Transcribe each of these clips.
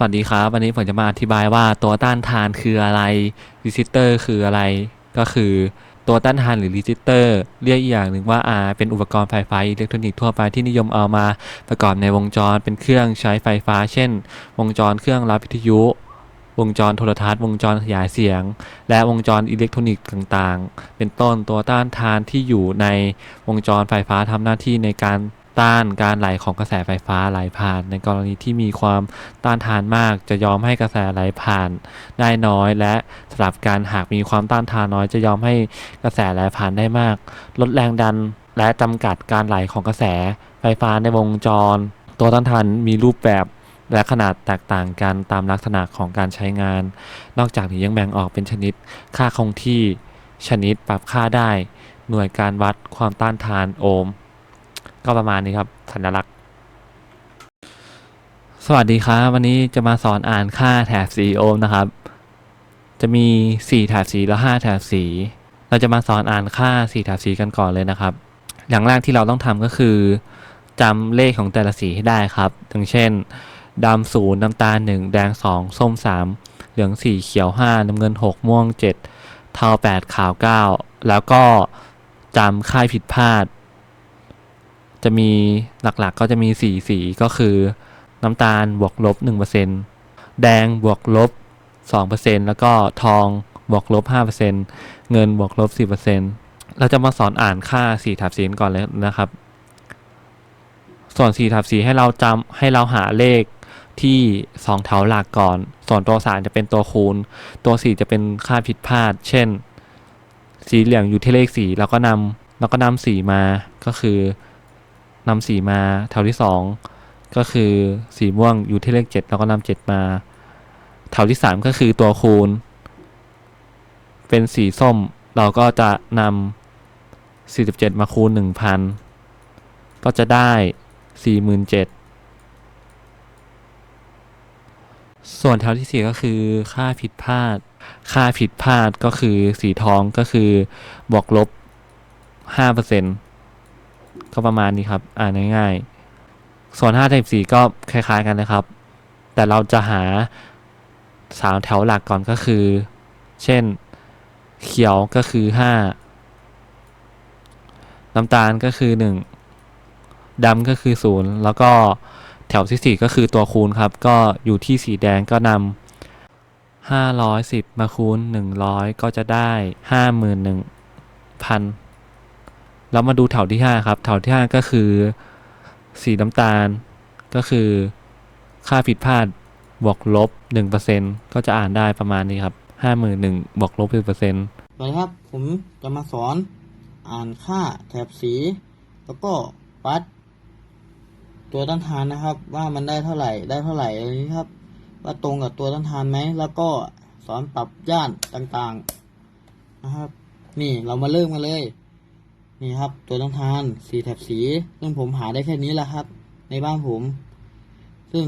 สวัสดีครับ วันนี้ผมจะมาอธิบายว่าตัวต้านทานคืออะไรรีสิสเตอร์คืออะไร ก็คือตัวต้านทานหรือรีสิสเตอร์ เรียกอีกอย่างหนึ่งว่า R เป็นอุปกรณ์ไฟฟ้าอิเล็กทรอนิกส์ทั่วไปที่นิยมเอามาประกอบในวงจรเป็นเครื่องใช้ไฟฟ้า เช่น วงจรเครื่องรับวิทยุ วงจรโทรทัศน์ วงจรขยายเสียง และวงจรอิเล็กทรอนิกส์ต่างๆ เป็นต้นตัวต้านทานที่อยู่ในวงจรไฟฟ้าทำหน้าที่ในการ ต้านการไหลของกระแสไฟฟ้าไหลผ่าน ในกรณีที่มีความต้านทานมากจะยอมให้กระแสไหลผ่าน ได้น้อย และสลับกันหากมีความต้านทานน้อย จะยอมให้กระแสไหลผ่านได้มาก ลดแรงดันและจำกัดการไหลของกระแสไฟฟ้าในวงจร ตัวต้านทานมีรูปแบบและขนาดแตกต่างกันตามลักษณะของการใช้งาน นอกจากนี้ยังแบ่งออกเป็นชนิด ค่าคงที่ ชนิดปรับค่าได้ หน่วยการวัดความต้านทานโอห์ม ก็ประมาณนี้ครับ สัญลักษณ์ สวัสดีครับ วันนี้จะมาสอนอ่านค่าแถบสีโอห์มนะครับ จะมี 4 แถบสีและ 5 แถบสี เราจะมาสอนอ่านค่า 4 แถบสีกันก่อนเลยนะครับ อย่างแรกที่เราต้องทำก็คือจำเลขของแต่ละสีให้ได้ครับอย่างเช่นดำศูนย์น้ำตาลหนึ่งแดงสองส้มสามเหลืองสี่เขียวห้าน้ำเงินหกม่วงเจ็ดเทาแปดขาวเก้าแล้วก็จำค่ายผิดพลาด จะมีหลักๆกก็จะมีสีสีก็คือ น้ำตาลบวกลบ 1%แดงบวกลบ 2%แล้วก็ทองบวกลบ 5%เงินบวกลบ4%เราจะมาสอนอ่านค่า4ทับสีลก่อนเลยนะครับ ส่วน4ทับสีให้เราจำให้เราหาเลขที่ 2 แถวหลักก่อน ส่วนตัว3จะเป็นตัวคูณ ตัว 4 จะเป็นค่าผิดพลาด เช่น สีเหลืองอยู่ที่เลข 4 แล้วก็นำแล้วก็นำสีมาก็คือ นำสีมาแถวที่สองก็คือสีม่วงอยู่ที่เลขเจ็ดแล้วก็นำเจ็ดมา แถวที่สามก็คือตัวคูณ เป็นสีส้มเราก็จะนำสี่สิบเจ็ดมาคูณหนึ่งพันก็จะได้สี่หมื่นเจ็ดส่วนแถวที่สี่ก็คือค่าผิดพลาด ค่าผิดพลาดก็คือสีทองก็คือบวกลบห้าเปอร์เซ็นต์ ก็ประมาณนี้ครับ อ่านง่ายๆส่วน5แถบ4ก็คล้ายๆกันนะครับ แต่เราจะหาสามแถวหลักก่อนก็คือ เช่น เขียวก็คือ 5 น้ำตาลก็คือ 1ดำก็คือ 0 แล้วก็แถวที่ 4 ก็คือตัวคูณครับ ก็อยู่ที่สีแดงก็นำ510 มาคูณ 100 ก็จะได้ 51,000 เรามาดูแถวที่ 5 ครับ แถวที่ 5 ก็คือสีน้ำตาล ก็คือค่าผิดพลาดบวกลบ 1%ก็จะอ่านได้ประมาณนี้ครับ 51,000บวกลบ1%สวัสดีครับ ผมจะมาสอนอ่านค่าแถบสี แล้วก็วัด ตัวต้านทานนะครับ ว่ามันได้เท่าไหร่ได้เท่าไหร่อะไรนี้ครับ ว่าตรงกับตัวต้านทานไหม แล้วก็สอนปรับย่านต่างๆนะครับ นี่เรามาเริ่มกันเลย นี่ครับ ตัวต้านทานสีแถบสีซึ่งผมหาได้แค่นี้แหละครับ ในบ้านผม ซึ่ง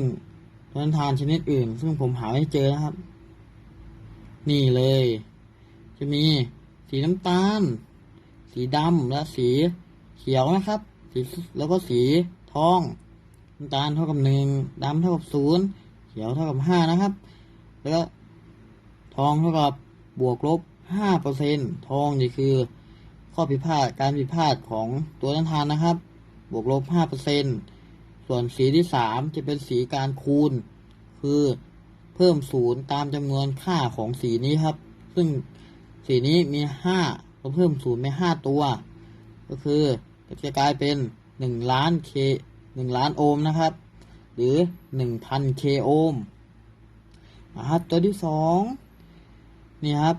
ตัวต้านทานชนิดอื่น ซึ่งผมหาไม่เจอนะครับ นี่เลย จะมีสีน้ำตาล สีดำและสีเขียวนะครับสีแล้วก็สีทองน้ำตาลเท่ากับหนึ่งดำเท่ากับศูนย์เขียวเท่ากับห้านะครับ แล้วทองเท่ากับบวกลบห้าเปอร์เซ็นทองนี่คือ ข้อผิดพลาดการผิดพลาดของตัวต้านทานนะครับ บวกลบห้าเปอร์เซ็นส่วนสีที่สามจะเป็นสีการคูณ คือเพิ่มศูนย์ตามจำนวนค่าของสีนี้ครับ ซึ่งสีนี้มีห้าเราเพิ่มศูนย์ไปห้าตัว ก็คือจะกลายเป็นหนึ่งล้านเคหนึ่งล้านโอห์มนะครับ หรือหนึ่งพันเคโอห์มนะครับตัวที่สองนี่ครับ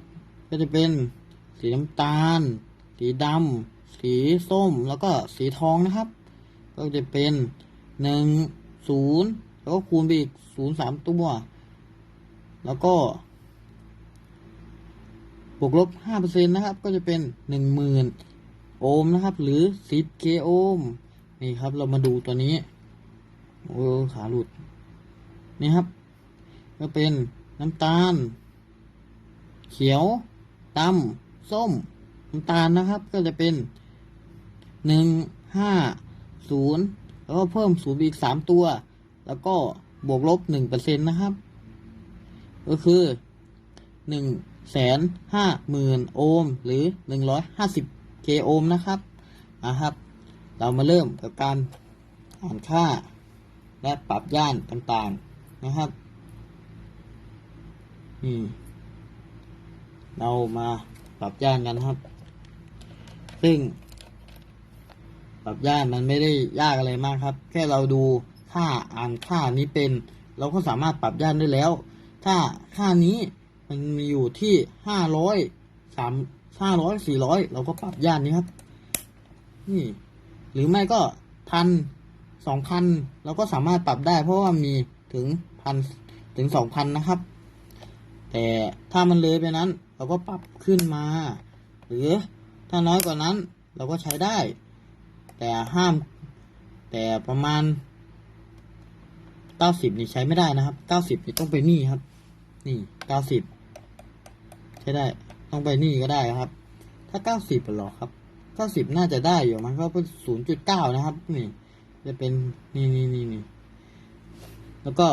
ก็จะเป็นสีน้ำตาล สีดำสีส้มแล้วก็สีทองนะครับ ก็จะเป็นหนึ่งศูนย์แล้วก็คูณไปอีกศูนย์สามตัว แล้วก็บวกลบห้าเปอร์เซ็นนะครับ ก็จะเป็นหนึ่งหมื่นโอห์มนะครับ หรือสิบเคโอห์มนี่ครับ เรามาดูตัวนี้โอ้ขาหลุด นี่ครับ ก็เป็นน้ำตาล เขียวดำส้ม น้ำตาลนะครับก็จะเป็นหนึ่งห้าศูนย์แล้วก็เพิ่มศูนย์อีกสามตัว แล้วก็บวกลบหนึ่งเปอร์เซ็นต์นะครับ ก็คือหนึ่งแสนห้าหมื่นโอห์มหรือหนึ่งร้อยห้าสิบเคโอห์มนะครับนะครับ เรามาเริ่มกับการอ่านค่า และปรับย่านต่างๆนะครับนี่เรามาปรับย่านกันครับ ซึ่งปรับย่านมันไม่ได้ยากอะไรมากครับ แค่เราดูค่าอ่านค่านี้เป็น เราก็สามารถปรับย่านได้แล้ว ถ้าค่านี้มันมีอยู่ที่ห้าร้อยสามห้าร้อยสี่ร้อยเราก็ปรับย่านนี้ครับ นี่ หรือไม่ก็พันสองพันเราก็สามารถปรับได้ เพราะว่ามีถึงพันถึงสองพันนะครับ แต่ถ้ามันเลยไปนั้น เราก็ปรับขึ้นมา หรือ ถ้าน้อยกว่านั้นเราก็ใช้ได้ แต่ห้าม แต่ประมาณเก้าสิบนี่ใช้ไม่ได้นะครับเก้าสิบนี่ต้องไปนี่ครับ นี่เก้าสิบใช้ได้ ต้องไปนี่ก็ได้ครับ ถ้าเก้าสิบหรอครับเก้าสิบน่าจะได้อยู่มันก็เป็นศูนย์จุดเก้านะครับ นี่ จะเป็น นี่นี่นี่นี่ แล้วก็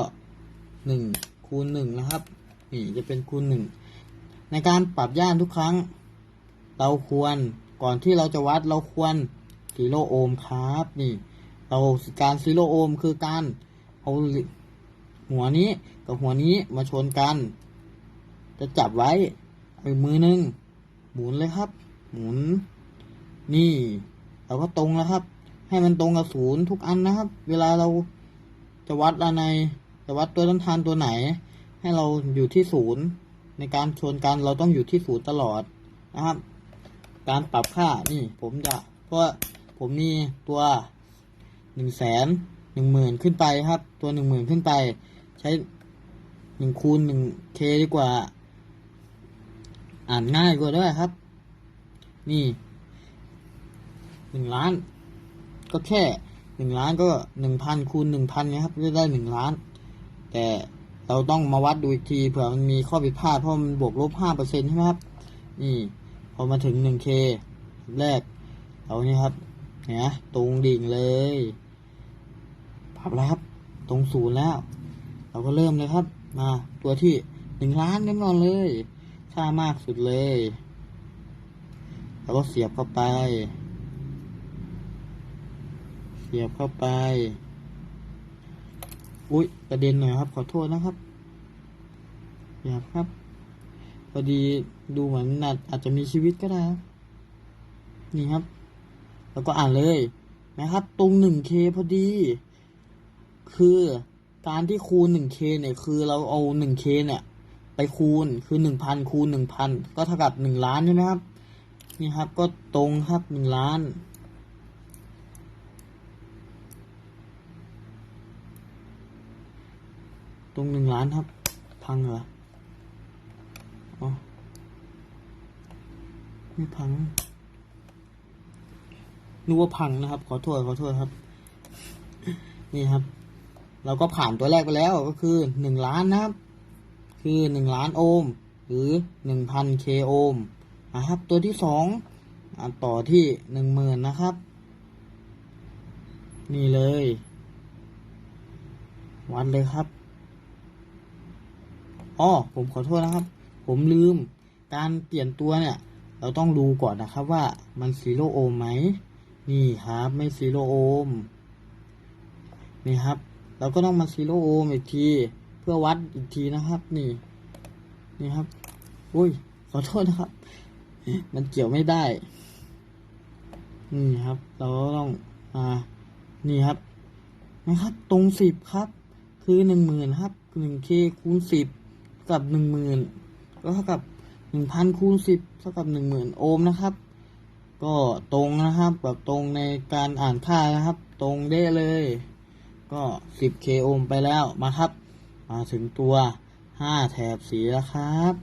หนึ่งคูณหนึ่งนะครับ นี่จะเป็นคูณหนึ่งในการปรับย่านทุกครั้ง เราควรก่อนที่เราจะวัดเราควรซีโรโอห์มครับนี่ เราการซีโรโอห์มคือการเอาหัวนี้กับหัวนี้มาชนกัน จะจับไว้เอามือหนึ่งหมุนเลยครับ หมุน นี่เราก็ตรงแล้วครับ ให้มันตรงกับศูนย์ทุกอันนะครับ เวลาเราจะวัดอะไรจะวัดตัวต้นทานตัวไหน ให้เราอยู่ที่ศูนย์ในการชนกันเราต้องอยู่ที่ศูนย์ตลอดนะครับ การปรับค่านี่ผมจะเพราะผมมีตัวหนึ่งแสนหนึ่งหมื่นขึ้นไปครับ ตัวหนึ่งหมื่นขึ้นไป ใช้หนึ่งคูณหนึ่งเคดีกว่า อ่านง่ายกว่าด้วยครับ นี่หนึ่งล้าน ก็แค่หนึ่งล้านก็หนึ่งพันคูณหนึ่งพันนะครับจะได้หนึ่งล้าน แต่เราต้องมาวัดดูอีกทีเผื่อมันมีข้อผิดพลาดเพราะมันบวกลบห้าเปอร์เซ็นใช่ไหมครับ นี่ พอมาถึงหนึ่งเคแรก เอานี่ครับเนี่ยตรงดิ่งเลยปรับแล้วครับ ตรงศูนย์แล้ว เราก็เริ่มเลยครับ มาตัวที่หนึ่งล้านกันก่อนเลย ค่ามากสุดเลยแล้วก็เสียบเข้าไป เสียบเข้าไป อุ๊ยกระเด็นหน่อยครับ ขอโทษนะครับเสียบครับ พอดี ดูเหมือนอาจอาจจะมีชีวิตก็ได้นี่ครับ แล้วก็อ่านเลยนะครับ ตรงหนึ่งเคพอดี คือการที่คูณหนึ่งเคเนี่ย คือเราเอาหนึ่งเคเนี่ย ไปคูณคือหนึ่งพันคูณหนึ่งพันก็เท่ากับหนึ่งล้านใช่ไหมครับ นี่ครับก็ตรงครับหนึ่งล้านตรงหนึ่งล้านครับ พังเหรออ๋อ ไม่พังนึกว่าพังนะครับ ขอโทษขอโทษครับ นี่ครับ เราก็ผ่านตัวแรกไปแล้วก็คือหนึ่งล้านนะครับ คือหนึ่งล้านโอห์มหรือหนึ่งพันเคโอห์มนะครับ ตัวที่สองต่อที่หนึ่งหมื่นนะครับ นี่เลย วัดเลยครับอ๋อผมขอโทษนะครับ ผมลืม การเปลี่ยนตัวเนี่ย เราต้องดูก่อนนะครับว่ามันซีโร่โอห์มไหมนี่ครับไม่ซีโร่โอห์มนี่ครับ เราก็ต้องมาซีโร่โอห์มอีกที เพื่อวัดอีกทีนะครับนี่นี่ครับอุ้ยขอโทษนะครับ มันเกี่ยวไม่ได้ นี่ครับ เราก็ต้องอ่านี่ครับนะครับ ตรงสิบครับ คือหนึ่งหมื่นครับหนึ่งเคคูณสิบกับหนึ่งหมื่นก็เท่ากับ หนึ่งพันคูณสิบเท่ากับหนึ่งหมื่นโอห์มนะครับ ก็ตรงนะครับแบบตรงในการอ่านค่านะครับ ตรงได้เลย ก็สิบเคโอห์มไปแล้วมาครับ มาถึงตัวห้าแถบสีแล้วครับ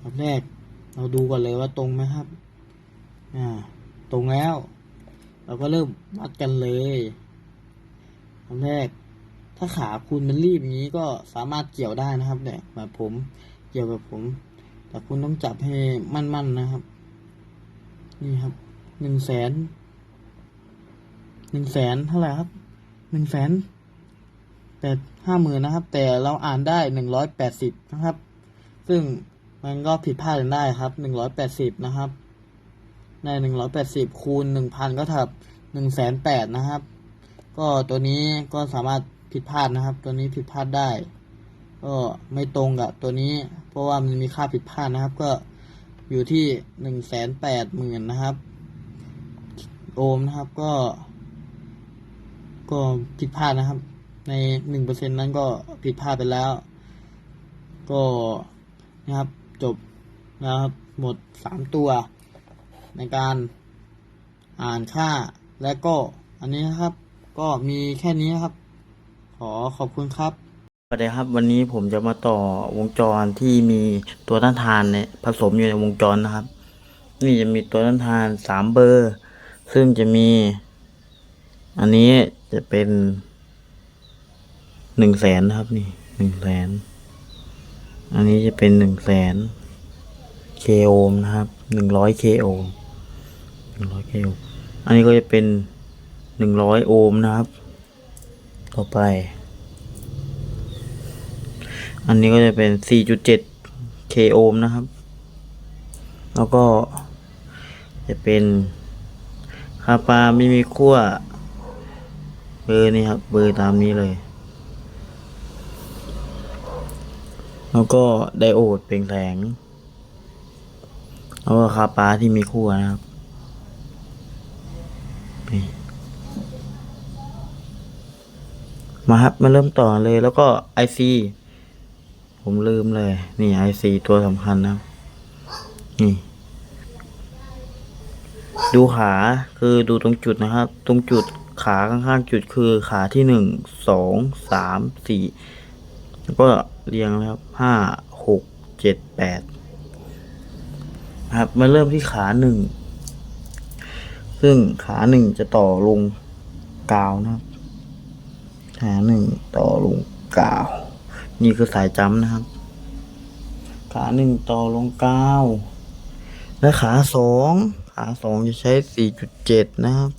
อันแรกเราดูก่อนเลยว่าตรงไหมครับอ่าตรงแล้ว เราก็เริ่มวัดกันเลยอันแรก ถ้าขาคุณมันรีบอย่างนี้ก็สามารถเกี่ยวได้นะครับเนี่ยแบบผม เกี่ยวแบบผม แต่คุณต้องจับให้มั่นๆนะครับ นี่ครับ หนึ่งแสน หนึ่งแสนเท่าไหร่ครับ หนึ่งแสนแปดห้าหมื่นนะครับ แต่เราอ่านได้หนึ่งร้อยแปดสิบนะครับ ซึ่งมันก็ผิดพลาดกันได้ครับ หนึ่งร้อยแปดสิบนะครับ ในหนึ่งร้อยแปดสิบคูณหนึ่งพันก็เท่าหนึ่งแสนแปดนะครับ ก็ตัวนี้ก็สามารถผิดพลาดนะครับ ตัวนี้ผิดพลาดได้ ก็ไม่ตรงกับตัวนี้ ราะว่ามันมีค่าผิดพลาดนะครับ ก็อยู่ที่หนึ่งแสนแปดหมื่นนะครับ โอห์มนะครับก็ ก็ผิดพลาดนะครับ ในหนึ่งเปอร์เซ็นนั้นก็ผิดพลาดไปแล้ว ก็นะครับจบนะครับ หมดสามตัว ในการอ่านค่าและก็ อันนี้นะครับ ก็มีแค่นี้นะครับ ขอขอบคุณครับ วัสดีครับวันนี้ผมจะมาต่อวงจรที่มีตัวต้านทานเนี่ยผสมอยู่ในวงจรนะครับ นี่จะมีตัวต้านทานสามเบอร์ ซึ่งจะมี อันนี้จะเป็นหนึ่งแสนนะครับ นี่หนึ่งแสนอันนี้จะเป็นหนึ่งแสนเคโอห์มนะครับหนึ่งร้อยเคโอห์มหนึ่งร้อยเคโอห์มอันนี้ก็จะเป็นหนึ่งร้อยโอห์มนะครับ ต่อไป อันนี้ก็จะเป็น 4.7 k โอห์มนะครับ แล้วก็จะเป็นคาปาไม่มีขั้วเบอร์นี่ครับ เบอร์ตามนี้เลย แล้วก็ไดโอดเปล่งแสง แล้วก็คาปาที่มีขั้วนะครับมาครับ มาเริ่มต่อเลยแล้วก็ IC ผมลืมเลย นี่ IC ตัวสำคัญนะนี่ ดูขาคือดูตรงจุดนะครับ ตรงจุดขาข้างๆจุดคือขาที่หนึ่งสองสามสี่แล้วก็เรียงนะครับห้าหกเจ็ดแปดครับมาเริ่มที่ขาหนึ่งซึ่งขาหนึ่งจะต่อลงกาวนะครับขาหนึ่งต่อลงกาว นี่คือสายจำนะครับ ขาหนึ่งต่อลงเก้าและขาสองขาสองจะใช้สี่จุดเจ็ดนะครับ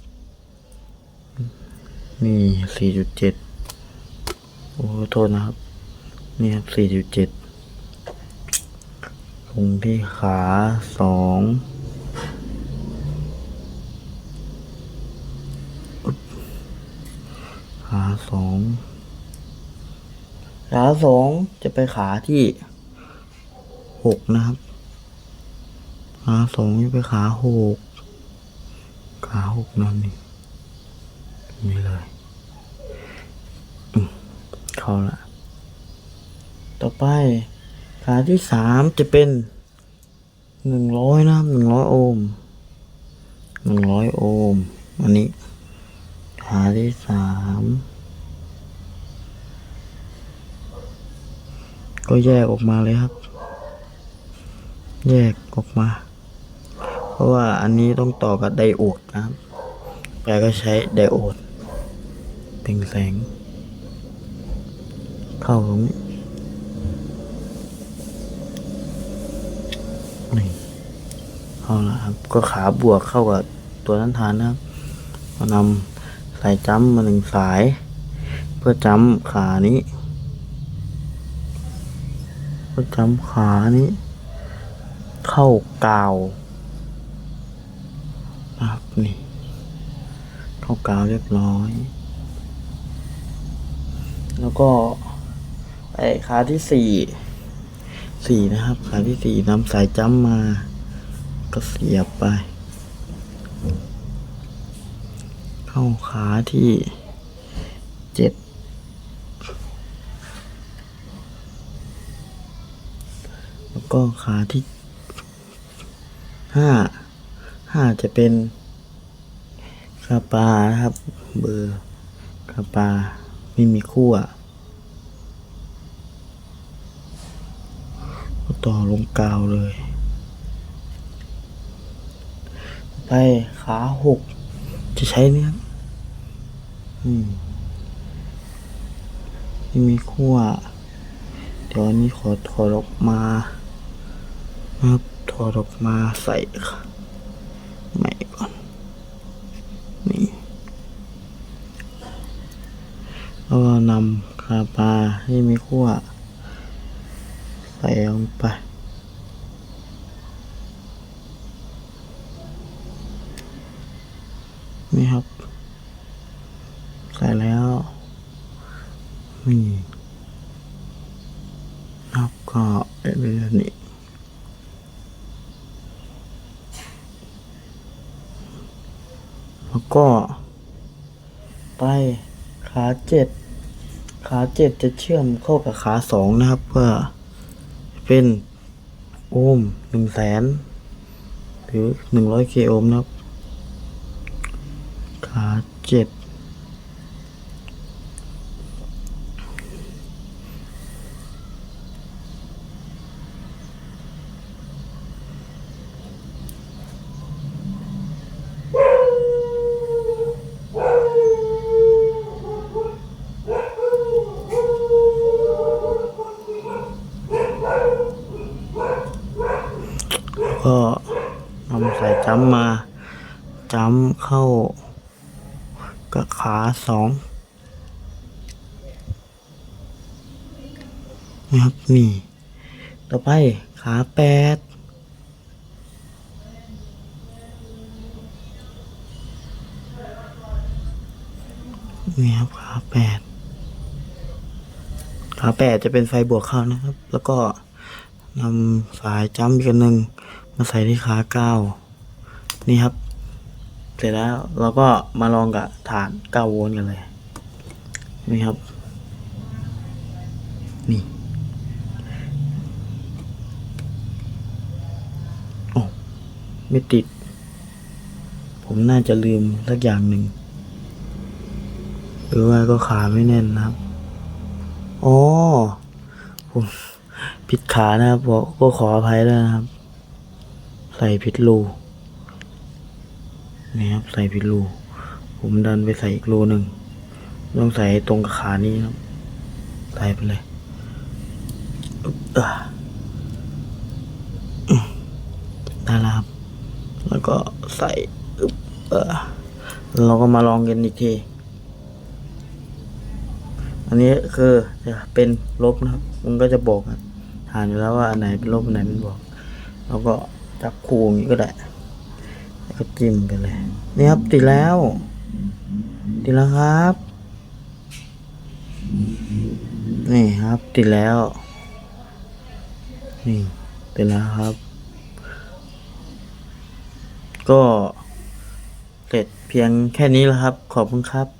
นี่สี่จุดเจ็ดโอ้โทษนะครับ นี่ครับสี่จุดเจ็ดลงที่ขาสองขาสอง ขาสองจะไปขาที่หกนะครับขาสองจะไปขาหกขาหกนั่นนี่ตรงนี้เลยอืมเข้าละต่อไป ขาที่สามจะเป็นหนึ่งร้อยนะครับหนึ่งร้อยโอห์มหนึ่งร้อยโอห์มอันนี้ขาที่สาม ก็แยกออกมาเลยครับ แยกออกมา เพราะว่าอันนี้ต้องต่อกับไดโอดนะครับแปลก็ใช้ไดโอดเปล่งแสง เข้าตรงนี้นี่เอาละครับ ก็ขาบวกเข้ากับตัวนั้นทานนะครับก็นำสายจ้ำมาหนึ่งสาย เพื่อจ้ำขานี้ ก็จำขานี้ เข้ากาวนะครับนี่ เข้ากาวเรียบร้อย แล้วก็ไอ้ขาที่สี่สี่นะครับ ขาที่สี่นำสายจ้ำมา ก็เสียบไป เข้าขาที่เจ็ด แล้ว ก็ขาที่ห้าห้าจะเป็นคาปานะครับ เบอร์คาปาไม่มีคู่อะต่อลงกาวเลย ไปขาหกจะใช้เนี้ยอืมไม่มีคู่อะเดี๋ยวอันนี้ขอถอดออกมา ครับถอดออกมาใส่ใหม่ก่อนนี่แล้วก็นำขาปาที่มีขั้วใส่ลงไปนี่ครับ ใส่แล้วนี่ครับก็เป็นแบบนี้ แล้ว ก็ ไปขาเจ็ดขาเจ็ดจะเชื่อมเข้ากับขาสองนะครับ เพื่อเป็นโอห์มหนึ่งแสนหรือหนึ่งร้อยเคโอห์มนะครับ ขาเจ็ด ก็นำสายจ้ำมา จ้ำเข้ากับขา สองนะครับนี่ต่อไปขาแปดนี่ครับขาแปดขาแปดจะเป็นไฟบวกเข้านะครับ แล้วก็นำสายจ้ำอีกหนึ่งมาใส่ที่ขาเก้านี่ครับ เสร็จแล้วเราก็มาลองกับฐานเก้าโวลต์กันเลย นี่ครับ นี่ โอ้ ไม่ติด ผมน่าจะลืมสักอย่างหนึ่ง หรือว่าก็ขาไม่แน่นนะครับ อ๋อ ผมผิดขานะครับบอกก็ขออภัยด้วยนะครับ ใส่ผิดรู นี่ครับใส่ผิดรูผมดันไปใส่อีกรูหนึ่งต้องใส่ตรงกับขานี้ครับ ใส่ไปเลยได้แล้วครับ แล้วก็ใส่เราก็มาลองกันอีกทีอันนี้คือจะเป็นลบนะครับมันก็จะบอกครับฐานอยู่แล้วว่าอันไหนเป็นลบอันไหนเป็นบวกแล้วก็จับคู่อย่างนี้ก็ได้ แล้วก็จิ้มไปเลย นี่ครับติดแล้ว ติดแล้วครับ นี่ครับ ติดแล้ว นี่ติดแล้วครับ ก็เสร็จเพียงแค่นี้แล้วครับ ขอบคุณครับ